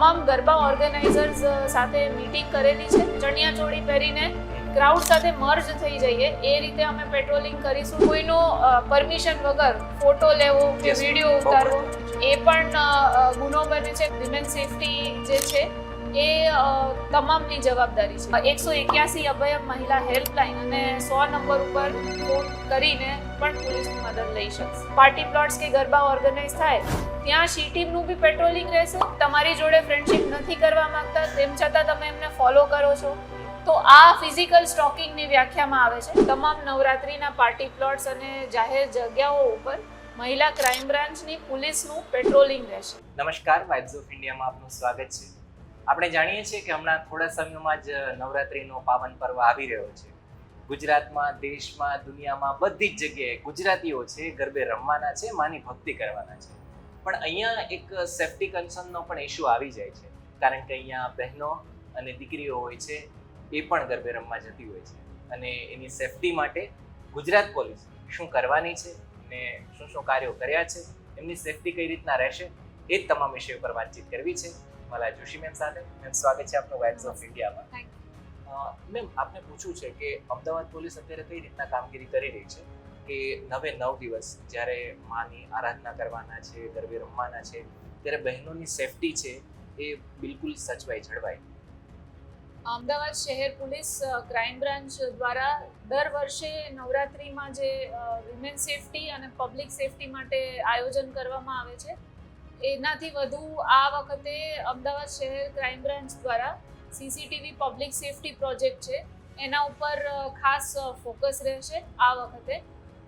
તમામ ગરબા ઓર્ગેનાઇઝર્સ સાથે મીટિંગ કરેલી છે. ચણિયા ચોળી પહેરીને ક્રાઉડ સાથે મર્જ થઈ જઈએ. એ રીતે અમે પેટ્રોલિંગ કરીશું. કોઈનો પરમિશન વગર ફોટો લેવો કે વીડિયો ઉતારવો એ પણ ગુનો બને છે. વિમેન સેફટી જે છે એ તમામની જવાબદારી છે. એકસો એક્યાસી અભય મહિલા હેલ્પલાઇન અને સો નંબર ઉપર ફોન કરીને પણ પોલીસની મદદ લઈ શકશે. પાર્ટી પ્લોટ્સ કે ગરબા ઓર્ગેનાઇઝ થાય, ત્યાં શી ટીમનું બી પેટ્રોલિંગ રહેશે. તમારી જોડે ફ્રેન્ડશિપ નથી કરવા માંગતા, તેમ છતાં તમે એમને ફોલો કરો છો. તો આ ફિઝિકલ સ્ટોકિંગની વ્યાખ્યામાં આવે છે. તમામ નવરાત્રિના પાર્ટી પ્લોટ્સ અને જાહેર જગ્યાઓ ઉપર મહિલા ક્રાઇમ બ્રાન્ચની પોલીસનું પેટ્રોલિંગ રહેશે. નમસ્કાર વાઇબ્સ ઓફ ઇન્ડિયામાં આપનું સ્વાગત છે. આપણે જાણીએ છીએ કે હમણાં થોડા સમયમાં જ નવરાત્રિનો પાવન પર્વ આવી રહ્યો છે. ગુજરાતમાં, દેશમાં, દુનિયામાં બધી જ જગ્યાએ ગુજરાતીઓ છે, ગરબે રમવાના છે, માની ભક્તિ કરવાના છે. પણ અહીંયા એક સેફ્ટી કન્સર્નનો પણ ઇશ્યુ આવી જાય છે. કારણ કે અહીંયા બહેનો અને દીકરીઓ હોય છે, એ પણ ગરબે રમવા જતી હોય છે. અને એની સેફટી માટે ગુજરાત પોલીસ શું કરવાની છે અને શું શું કાર્યો કર્યા છે, એમની સેફટી કઈ રીતના રહેશે, એ તમામ વિષયો પર વાતચીત કરવી છે. મારા જોશી મેમ સાથે. મેમ સ્વાગત છે આપનું વાઇબ્સ ઓફ ઇન્ડિયામાં મેમ આપને પૂછવું છે કે અમદાવાદ પોલીસ અત્યારે કઈ રીતના કામગીરી કરી રહી છે? કે નવે નવ દિવસ જ્યારે માની આરાધના કરવાના છે ગરબે રમવાના છે ત્યારે બહેનોની સેફટી છે એ બિલકુલ સચવાય જળવાય. અમદાવાદ શહેર પોલીસ ક્રાઇમ બ્રાન્ચ દ્વારા દર વર્ષે નવરાત્રિમાં જે વિમેન સેફટી અને પબ્લિક સેફટી માટે આયોજન કરવામાં આવે છે. એનાથી વધુ આ વખતે અમદાવાદ શહેર ક્રાઇમ બ્રાન્ચ દ્વારા સીસીટીવી પબ્લિક સેફટી પ્રોજેક્ટ છે, એના ઉપર ખાસ ફોકસ રહેશે આ વખતે.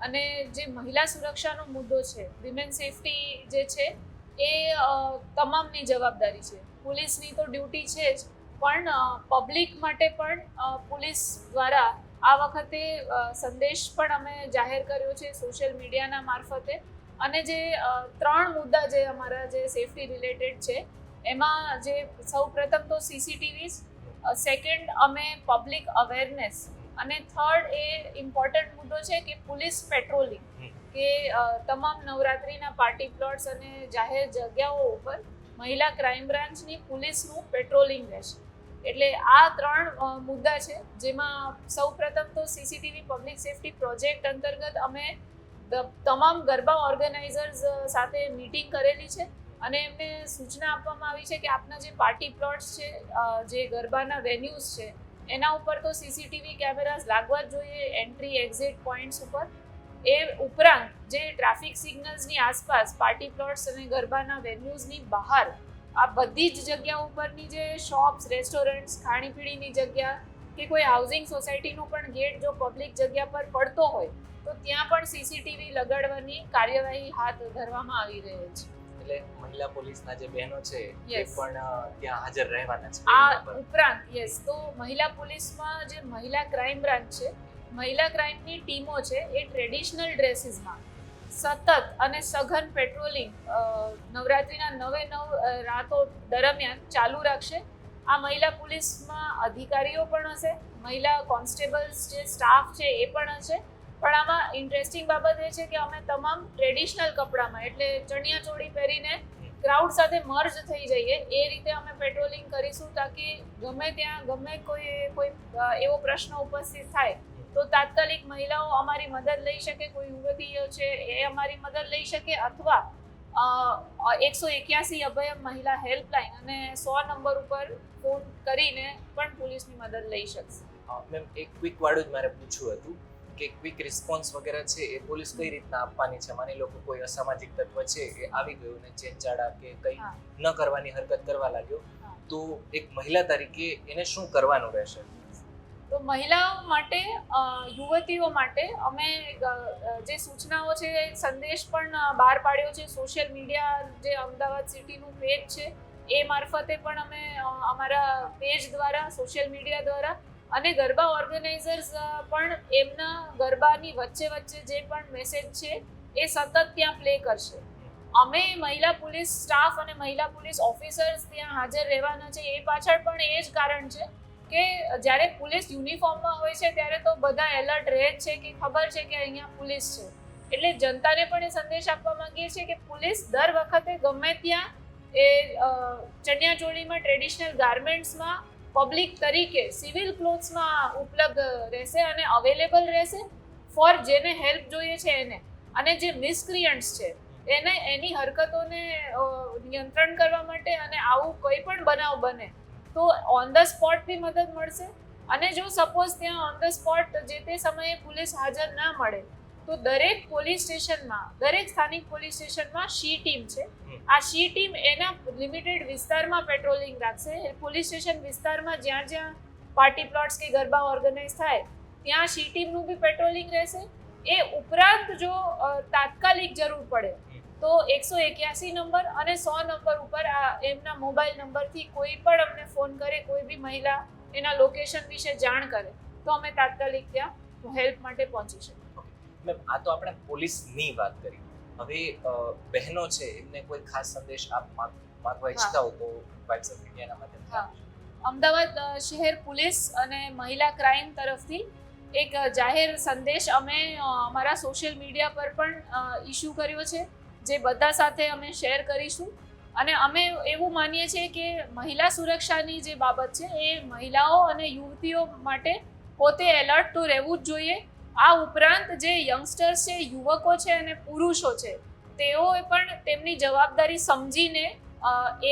અને જે મહિલા સુરક્ષાનો મુદ્દો છે વિમેન સેફટી જે છે, એ તમામની જવાબદારી છે. પોલીસની તો ડ્યુટી છે જ, પણ પબ્લિક માટે પણ પોલીસ દ્વારા આ વખતે સંદેશ પણ અમે જાહેર કર્યો છે સોશિયલ મીડિયાના મારફતે. અને જે ત્રણ મુદ્દા જે અમારા જે સેફટી રિલેટેડ છે એમાં જે સૌ પ્રથમ તો સીસીટીવીઝ સેકન્ડ અમે પબ્લિક અવેરનેસ અને થર્ડ એ ઇમ્પોર્ટન્ટ મુદ્દો છે કે પોલીસ પેટ્રોલિંગ. કે તમામ નવરાત્રિના પાર્ટી પ્લોટ્સ અને જાહેર જગ્યાઓ ઉપર મહિલા ક્રાઇમ બ્રાન્ચની પોલીસનું પેટ્રોલિંગ રહેશે એટલે આ ત્રણ મુદ્દા છે જેમાં સૌ પ્રથમ તો સીસીટીવી પબ્લિક સેફટી પ્રોજેક્ટ અંતર્ગત અમે તમામ ગરબા ઓર્ગેનાઇઝર્સ સાથે મીટિંગ કરેલી છે અને એમને સૂચના આપવામાં આવી છે કે આપના જે પાર્ટી પ્લોટ્સ છે જે ગરબાના વેન્યુઝ છે, એના ઉપર તો સીસીટીવી કેમેરાઝ લાગવા જ જોઈએ, એન્ટ્રી, એક્ઝિટ પોઈન્ટ્સ ઉપર. એ ઉપરાંત જે ટ્રાફિક સિગ્નલ્સની આસપાસ પાર્ટી પ્લોટ્સ અને ગરબાના વેન્યુઝની બહાર, આ બધી જ જગ્યા ઉપરની જે શોપ્સ, રેસ્ટોરન્ટ્સ, ખાણીપીણીની જગ્યા કે કોઈ હાઉસિંગ સોસાયટીનો પણ ગેટ જો પબ્લિક જગ્યા પર પડતો હોય તો ત્યાં પણ સીસીટીવી લગાડવાની કાર્યવાહી હાથ ધરવામાં આવી રહી છે. એટલે મહિલા પોલીસના જે બહેનો છે એ પણ ત્યાં હાજર રહેવાના છે આ ઉપરાંત યસ તો મહિલા પોલીસમાં જે મહિલા ક્રાઇમ બ્રાન્ચ છે મહિલા ક્રાઇમની ટીમો છે એ ટ્રેડિશનલ ડ્રેસીસમાં સતત અને સઘન પેટ્રોલિંગ નવરાત્રિના નવે નવ રાતો દરમિયાન ચાલુ રાખશે. આ મહિલા પોલીસમાં અધિકારીઓ પણ હશે મહિલા કોન્સ્ટેબલ્સ જે સ્ટાફ છે એ પણ હશે. પણ આમાં ઇન્ટરેસ્ટિંગ બાબત એ છે કે અમે તમામ ટ્રેડિશનલ કપડામાં, એટલે ચણિયા ચોળી પહેરીને ક્રાઉડ સાથે મર્જ થઈ જઈએ, એ રીતે અમે પેટ્રોલિંગ કરીશું તાકી ગમે ત્યાં, ગમે કોઈ કોઈ એવો પ્રશ્ન ઉપસ્થિત થાય, તો તાત્કાલિક મહિલાઓ અમારી મદદ લઈ શકે, કોઈ યુવતીઓ છે એ અમારી મદદ લઈ શકે અથવા એકસો એક્યાસી અભયમ મહિલા હેલ્પલાઇન અને સો નંબર ઉપર ફોન કરીને પણ પોલીસની મદદ લઈ શકશે. મેમ, એક ક્વિક વાળું જ મારે પૂછવું હતું. કે ક્વિક રિસ્પોન્સ વગેરે છે એ પોલીસ કઈ રીતના આપવાની છે? માની લો કે કોઈ અસામાજિક તત્વ છે એ આવી ગયું ને ચેનચાડા કે કંઈ ન કરવાની હરકત કરવા લાગ્યો તો એક મહિલા તરીકે એને શું કરવાનું રહેશે? તો મહિલાઓ માટે યુવતીઓ માટે અમે જે સૂચનાઓ છે સંદેશ પણ બહાર પાડ્યો છે. સોશિયલ મીડિયા જે અમદાવાદ સિટીનું પેજ છે એ મારફતે પણ અમે અમારા પેજ દ્વારા સોશિયલ મીડિયા દ્વારા અને ગરબા ઓર્ગેનાઇઝર્સ પણ એમના ગરબાની વચ્ચે વચ્ચે જે પણ મેસેજ છે, એ સતત ત્યાં પ્લે કરશે. અમે મહિલા પોલીસ સ્ટાફ અને મહિલા પોલીસ ઓફિસર્સ ત્યાં હાજર રહેવાના છે. એ પાછળ પણ એ જ કારણ છે કે જ્યારે પોલીસ યુનિફોર્મમાં હોય છે, ત્યારે તો બધા એલર્ટ રહે છે કે ખબર છે કે અહીંયા પોલીસ છે. એટલે જનતાને પણ એ સંદેશ આપવા માંગીએ છીએ કે પોલીસ દર વખતે ગમે ત્યાં એ ચણિયા ચણિયાચોળીમાં ટ્રેડિશનલ ગાર્મેન્ટ્સમાં પબ્લિક તરીકે સિવિલ ક્લોથ્સમાં ઉપલબ્ધ રહેશે અને અવેલેબલ રહેશે ફોર જેને હેલ્પ જોઈએ છે એને. અને જે મિસક્રિયન્ટ્સ છે, એને એની હરકતોને નિયંત્રણ કરવા માટે અને આવું કોઈ પણ બનાવ બને, તો ઓન ધ સ્પોટ બી મદદ મળશે. અને જો સપોઝ ત્યાં ઓન ધ સ્પોટ જે તે સમયે પોલીસ હાજર ના મળે તો દરેક પોલીસ સ્ટેશનમાં દરેક સ્થાનિક પોલીસ સ્ટેશનમાં શી ટીમ છે. આ શી ટીમ એના લિમિટેડ વિસ્તારમાં પેટ્રોલિંગ રાખશે. પોલીસ સ્ટેશન વિસ્તારમાં જ્યાં જ્યાં પાર્ટી પ્લોટ્સ કે ગરબા ઓર્ગેનાઇઝ થાય ત્યાં શી ટીમનું બી પેટ્રોલિંગ રહેશે. એ ઉપરાંત જો તાત્કાલિક જરૂર પડે તો એકસો એક્યાસી નંબર અને સો નંબર ઉપર આ એમના મોબાઈલ નંબરથી કોઈ પણ અમને ફોન કરે કોઈ બી મહિલા એના લોકેશન વિશે જાણ કરે તો અમે તાત્કાલિક ત્યાં હેલ્પ માટે પહોંચી શકીએ. મેમ આ તો આપણે પોલીસની વાત કરી. હવે બહેનો છે એમને કોઈ ખાસ સંદેશ આપ માંગવા ઈચ્છતા હો તો વાઇબ્સ ઓફ ઇન્ડિયાના માધ્યમથી. અમદાવાદ શહેર પોલીસ અને મહિલા ક્રાઇમ તરફથી એક જાહેર સંદેશ અમે અમારા સોશિયલ મીડિયા પર પણ ઇસ્યુ કર્યો છે જે બધા સાથે અમે શેર કરીશું. અને અમે એવું માનીએ છીએ કે મહિલા સુરક્ષાની જે બાબત છે એ મહિલાઓ અને યુવતીઓ માટે પોતે એલર્ટ તો રહેવું જ જોઈએ. આ ઉપરાંત જે યંગસ્ટર્સ છે, યુવકો છે અને પુરુષો છે, તેઓએ પણ તેમની જવાબદારી સમજીને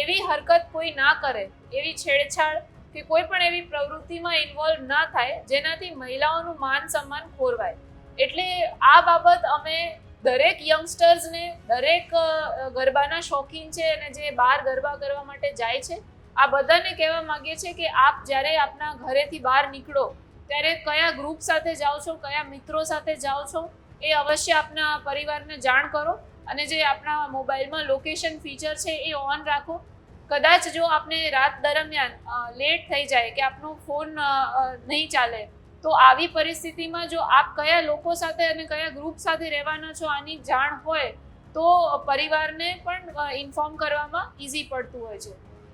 એવી હરકત કોઈ ના કરે, એવી છેડછાડ કે કોઈ પણ એવી પ્રવૃત્તિમાં ઇન્વોલ્વ ના થાય, જેનાથી મહિલાઓનું માન સન્માન ખોરવાય. એટલે આ બાબત અમે દરેક યંગસ્ટર્સને દરેક ગરબાના શોખીન છે અને જે બહાર ગરબા કરવા માટે જાય છે, આ બધાને કહેવા માંગીએ છીએ કે આપ જ્યારે આપના ઘરેથી બહાર નીકળો ત્યારે કયા ગ્રુપ સાથે જાઓ છો, કયા મિત્રો સાથે જાઓ છો, એ અવશ્ય આપના પરિવારને જાણ કરો અને જે આપણા મોબાઈલમાં લોકેશન ફીચર છે એ ઓન રાખો. કદાચ જો આપને રાત દરમિયાન લેટ થઈ જાય કે આપનો ફોન નહીં ચાલે, તો આવી પરિસ્થિતિમાં જો આપ કયા લોકો સાથે અને કયા ગ્રુપ સાથે રહેવાના છો આની જાણ હોય, તો પરિવારને પણ ઇન્ફોર્મ કરવામાં ઇઝી પડતું હોય છે.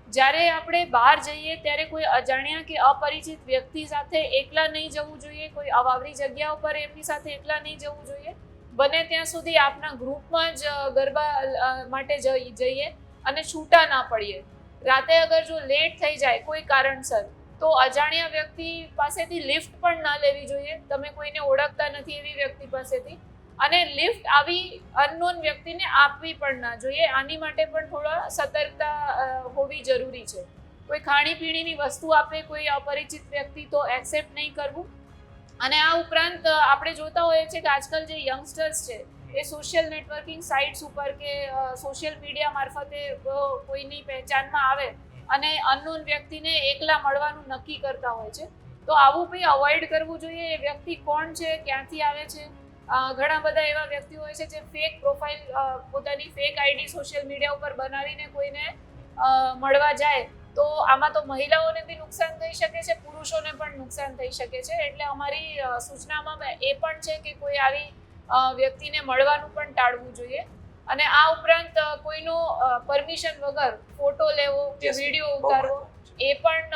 જ્યારે આપણે બહાર જઈએ ત્યારે કોઈ અજાણ્યા કે અપરિચિત વ્યક્તિ સાથે એકલા નહીં જવું જોઈએ, કોઈ અવાવરી જગ્યા ઉપર એમની સાથે એકલા નહીં જવું જોઈએ, બને ત્યાં સુધી આપના ગ્રુપમાં જ ગરબા માટે જઈ- જઈએ અને છૂટા ના પડીએ. રાતે અગર જો લેટ થઈ જાય કોઈ કારણસર, તો અજાણ્યા વ્યક્તિ પાસેથી લિફ્ટ પણ ના લેવી જોઈએ. તમે કોઈને ઓળખતા નથી એવી વ્યક્તિ પાસેથી. અને લિફ્ટ આવી અનનોન વ્યક્તિને આપવી પણ ના જોઈએ. આની માટે પણ થોડા સતર્કતા હોવી જરૂરી છે. કોઈ ખાણીપીણીની વસ્તુ આપે, કોઈ અપરિચિત વ્યક્તિ, તો એક્સેપ્ટ નહીં કરવું. અને આ ઉપરાંત આપણે જોતા હોઈએ છીએ કે આજકાલ જે યંગસ્ટર્સ છે, એ સોશિયલ નેટવર્કિંગ સાઇટ્સ ઉપર કે સોશિયલ મીડિયા મારફતે કોઈની પહેચાનમાં આવે અને અનનોન વ્યક્તિને એકલા મળવાનું નક્કી કરતા હોય છે, તો આવું કંઈ અવોઇડ કરવું જોઈએ? એ વ્યક્તિ કોણ છે? ક્યાંથી આવે છે? ઘણા બધા એવા વ્યક્તિઓ હોય છે જે ફેક પ્રોફાઇલ પોતાની ફેક આઈડી સોશિયલ મીડિયા ઉપર બનાવીને કોઈને મળવા જાય તો આમાં તો મહિલાઓને બી નુકસાન થઈ શકે છે પુરુષોને પણ નુકસાન થઈ શકે છે. એટલે અમારી સૂચનામાં એ પણ છે કે કોઈ આવી વ્યક્તિને મળવાનું પણ ટાળવું જોઈએ. અને આ ઉપરાંત કોઈનો પરમિશન વગર ફોટો લેવો કે વીડિયો ઉતારવો એ પણ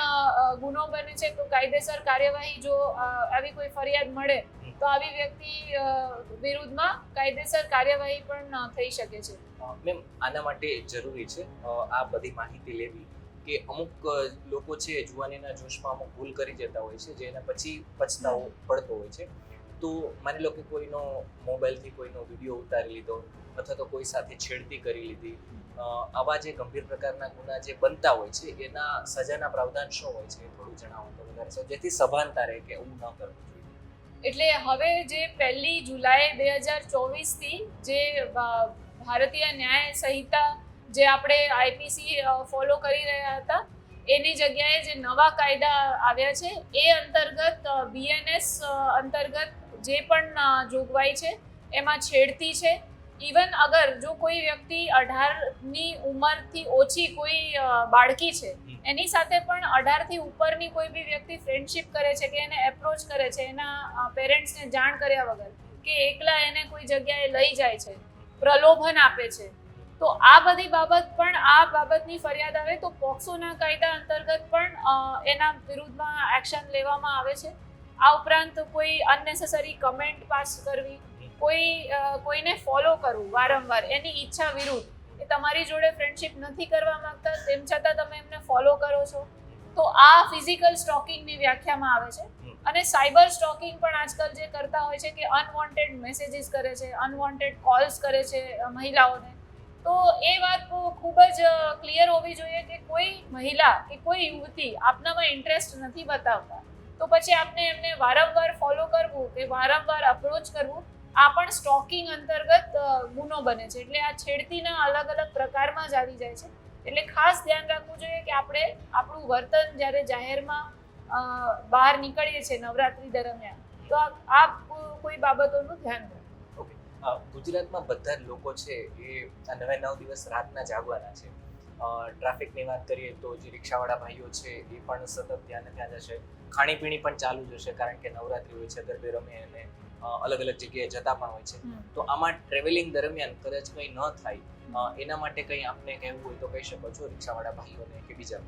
ગુનો બને છે તો કાયદેસર કાર્યવાહી જો આવી કોઈ ફરિયાદ મળે તો આવી વ્યક્તિ વિરુદ્ધમાં કાયદેસર કાર્યવાહી પણ થઈ શકે છે. મેમ આના માટે જરૂરી છે આ બધી માહિતી લેવી કે અમુક લોકો છે જુવાનીના જોશમાં અમુક ભૂલ કરી જતા હોય છે જેના પછી પછતાવો પડતો હોય છે. તો માની લો કે કોઈનો મોબાઈલથી કોઈનો વીડિયો ઉતારી લીધો અથવા તો કોઈ સાથે છેડતી કરી લીધી આવા જે ગંભીર પ્રકારના ગુના જે બનતા હોય છે એના સજાના પ્રાવધાન શું હોય છે એ થોડું જણાવો તો વધારે છે જેથી સભાનતા રહે કે હું ન જોઈએ. એટલે હવે જે પહેલી જુલાઈ બે હજાર ચોવીસથી જે ભારતીય ન્યાય સંહિતા જે આપણે આઈપીસી ફોલો કરી રહ્યા હતા, એની જગ્યાએ જે નવા કાયદા આવ્યા છે, એ અંતર્ગત બીએનએસ અંતર્ગત જે પણ જોગવાઈ છે, એમાં છેડતી છે. ઇવન અગર જો કોઈ વ્યક્તિ અઢારની ઉંમરથી ઓછી કોઈ બાળકી છે એની સાથે પણ અઢારથી ઉપરની કોઈ બી વ્યક્તિ ફ્રેન્ડશિપ કરે છે કે એને એપ્રોચ કરે છે એના પેરેન્ટ્સને જાણ કર્યા વગર કે એકલા એને કોઈ જગ્યાએ લઈ જાય છે પ્રલોભન આપે છે તો આ બધી બાબત પણ આ બાબતની ફરિયાદ આવે તો પોક્સોના કાયદા અંતર્ગત પણ એના વિરુદ્ધમાં એક્શન લેવામાં આવે છે. આ ઉપરાંત કોઈ અનનેસેસરી કમેન્ટ પાસ કરવી કોઈ કોઈને ફોલો કરવું વારંવાર એની ઈચ્છા વિરુદ્ધ એ તમારી જોડે ફ્રેન્ડશિપ નથી કરવા માંગતા તેમ છતાં તમે એમને ફોલો કરો છો. તો આ ફિઝિકલ સ્ટોકિંગની વ્યાખ્યામાં આવે છે. અને સાયબર સ્ટોકિંગ પણ આજકાલ જે કરતા હોય છે કે અનવોન્ટેડ મેસેજીસ કરે છે અનવોન્ટેડ કોલ્સ કરે છે મહિલાઓને. તો એ વાત ખૂબ જ ક્લિયર હોવી જોઈએ કે કોઈ મહિલા કે કોઈ યુવતી આપનામાં ઇન્ટરેસ્ટ નથી બતાવતા. તો પછી આપણે એમને વારંવાર ફોલો કરવું કે વારંવાર અપ્રોચ કરવું આ પણ સ્ટોકિંગ અંતર્ગત ગુનો બને છે. એટલે આ છેડતીના અલગ અલગ પ્રકારમાં જ આવી જાય છે. એટલે ખાસ ધ્યાન રાખવું જોઈએ કે આપણે આપણું વર્તન જ્યારે જાહેરમાં બહાર નીકળીએ છીએ નવરાત્રી દરમિયાન, તો આ કોઈ બાબતોનું ધ્યાન રાખવું. ગુજરાતમાં બધા જ લોકો છે એ નવે નવ દિવસ રાતના જાગવાના છે. ટ્રાફિકની વાત કરીએ તો જે રિક્ષાવાળા ભાઈઓ છે એ પણ સતત ત્યાં ને ત્યાં જશે. ખાણીપીણી પણ ચાલુ જ હશે કારણ કે નવરાત્રી હોય છે, ગરબે રમે અને અલગ અલગ જગ્યાએ જતા પણ હોય છે. તો આમાં ટ્રેવેલિંગ દરમિયાન કદાચ કંઈ ન થાય એના માટે કંઈ આપને કહેવું હોય તો કહી શકો છો રિક્ષાવાળા ભાઈઓને કે બીજા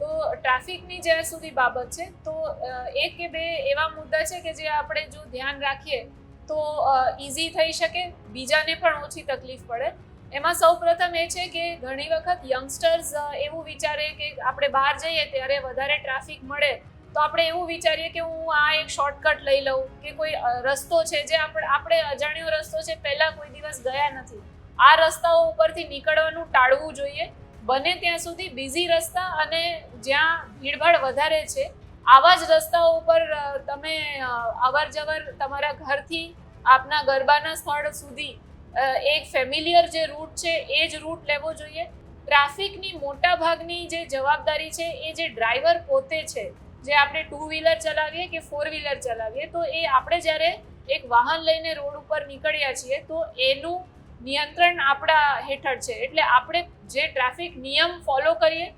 તો ટ્રાફિકની જ્યાં સુધી બાબત છે તો એક કે બે એવા મુદ્દા છે કે જે આપણે જો ધ્યાન રાખીએ તો ઇઝી થઈ શકે બીજાને પણ ઓછી તકલીફ પડે. એમાં સૌ પ્રથમ એ છે કે ઘણી વખત યંગસ્ટર્સ એવું વિચારે કે આપણે બહાર જઈએ ત્યારે વધારે ટ્રાફિક મળે તો આપણે એવું વિચારીએ કે હું આ એક શોર્ટકટ લઈ લઉં કે કોઈ રસ્તો છે જે આપણે આપણે અજાણ્યો રસ્તો છે પહેલાં કોઈ દિવસ ગયા નથી. આ રસ્તાઓ ઉપરથી નીકળવાનું ટાળવું જોઈએ. બને ત્યાં સુધી બીઝી રસ્તા અને જ્યાં ભીડભાડ વધારે છે, આવા જ રસ્તાઓ ઉપર તમે અવર જવર તમારા ઘરથી આપના ગરબાના સ્થળ સુધી એક ફેમિલિયર જે રૂટ છે એ જ રૂટ લેવો જોઈએ. ટ્રાફિકની મોટા ભાગની જે જવાબદારી છે એ જે ડ્રાઈવર પોતે છે જે આપણે ટુ વ્હીલર ચલાવીએ કે ફોર વ્હીલર ચલાવીએ, તો એ આપણે જ્યારે એક વાહન લઈને રોડ ઉપર નીકળ્યા છીએ, તો એનું નિયંત્રણ આપણા હેઠળ છે. એટલે આપણે જે ટ્રાફિક નિયમ ફોલો કરીએ,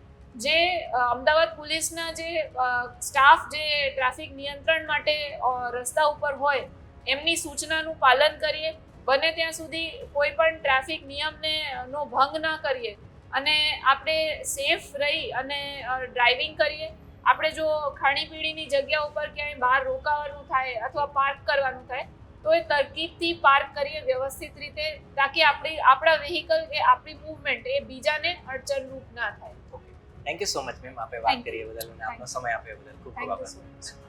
જે અમદાવાદ પોલીસના જે સ્ટાફ જે ટ્રાફિક નિયંત્રણ માટે રસ્તા ઉપર હોય, એમની સૂચનાનું પાલન કરીએ, બને ત્યાં સુધી કોઈ પણ ટ્રાફિક નિયમને નો ભંગ ન કરીએ. અને આપણે સેફ રહી અને ડ્રાઇવિંગ કરીએ. આપણે જો ખાણીપીણીની જગ્યા ઉપર ક્યાંય બહાર રોકાવાનું થાય અથવા પાર્ક કરવાનું થાય તો એ તરકીબથી પાર્ક કરીએ વ્યવસ્થિત રીતે તાકી આપણી આપણા વ્હીકલ કે આપણી મૂવમેન્ટ એ બીજાને અડચણરૂપ ના થાય. Thank you so much ma'am આપે વાત કરીએ બદલ અને આપનો સમય આપ્યો બદલ. ખૂબ ખૂબ આભાર.